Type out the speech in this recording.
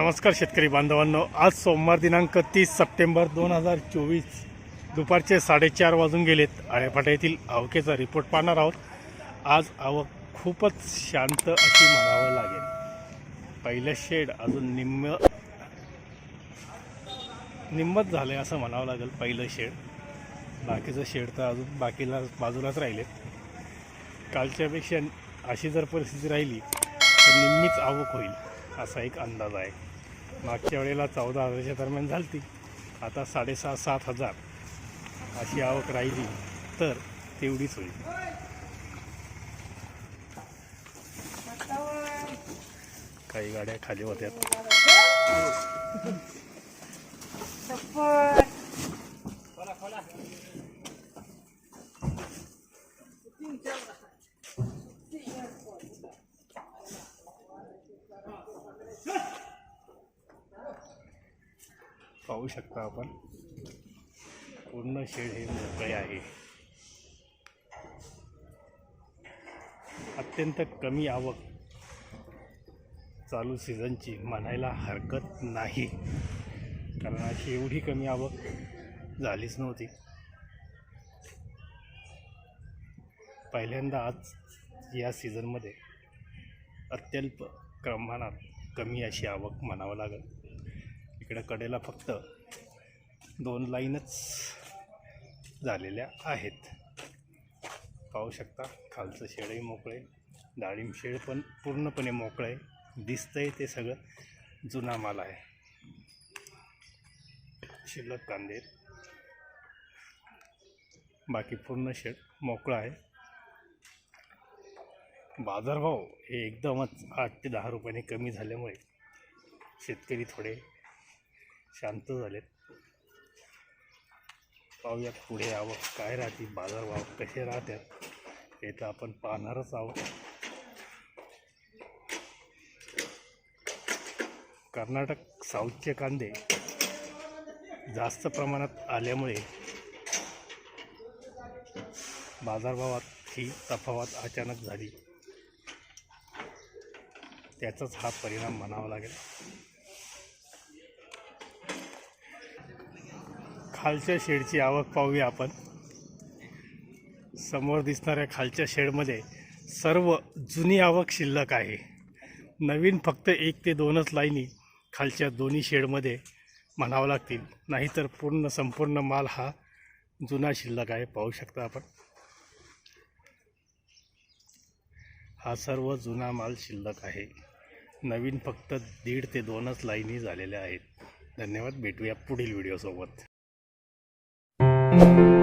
नमस्कार शेतकरी बांधवांनो. आज सोमवार दिनांक तीस सप्टेंबर दोन हजार चोवीस. दुपारचे साडेचार वाजून गेलेत. आळेफाटा येथील आवकेचा रिपोर्ट पाहणार आहोत. आज आवक खूपच शांत अशी म्हणावं लागेल. पहिलं शेड अजून निम्म निम्मत झालं आहे असं म्हणावं लागेल पहिलं शेड. बाकीचं शेड तर अजून बाकीला बाजूलाच राहिले. कालच्यापेक्षा अशी जर परिस्थिती राहिली तर निम्मीच आवक होईल असा एक अंदाज आहे. मागच्या वेळेला चौदा हजाराच्या दरम्यान झालती. आता साडेसहा सात हजार अशी आवक राहिली तर तेवढीच होईल. काही गाड्या खाली होत्यात. पाहू शकता आपण. पूर्ण शेड हे मोकळे आहे. अत्यंत कमी आवक चालू सीझनची म्हणायला हरकत नाही. कारण अशी एवढी कमी आवक झालीच नव्हती. पहिल्यांदा आज या सीझनमध्ये अत्यल्प प्रमाणात कमी अशी आवक म्हणावं लागेल. इकडं कडेला फक्त दोन लाईनच झालेल्या आहेत. पाहू शकता खालचं शेडही मोकळं आहे डाळिंब शेड पण पूर्णपणे मोकळं आहे दिसतंय ते सगळं जुना माल आहे. शिल्लक कांदे. बाकी पूर्ण शेड मोकळं आहे. बाजारभाव हे एकदमच आठ ते दहा रुपयाने कमी झाल्यामुळे शेतकरी थोडे शांत झालेत. पाहूयात पुढे आवक काय राहते बाजारभाव कसे राहतात हे तर आपण पाहणारच आहोत. कर्नाटक साऊथचे कांदे जास्त प्रमाणात आल्यामुळे बाजारभावात ही तफावत अचानक झाली. त्याचाच हा परिणाम म्हणावा लागेल. खालच्या शेडची आवक पाहूया आपण. समोर दिसणाऱ्या खालच्या शेडमध्ये सर्व जुनी आवक शिल्लक आहे. नवीन फक्त एक ते दोनच लाईनी खालच्या दोन्ही शेडमध्ये म्हणावं लागतील. नाहीतर पूर्ण संपूर्ण माल हा जुना शिल्लक आहे पाहू शकता आपण. हा सर्व जुना माल शिल्लक आहे. नवीन फक्त दीड ते दोनच लाईनी झालेल्या आहेत. धन्यवाद भेटूया पुढील व्हिडिओसोबत. Thank you.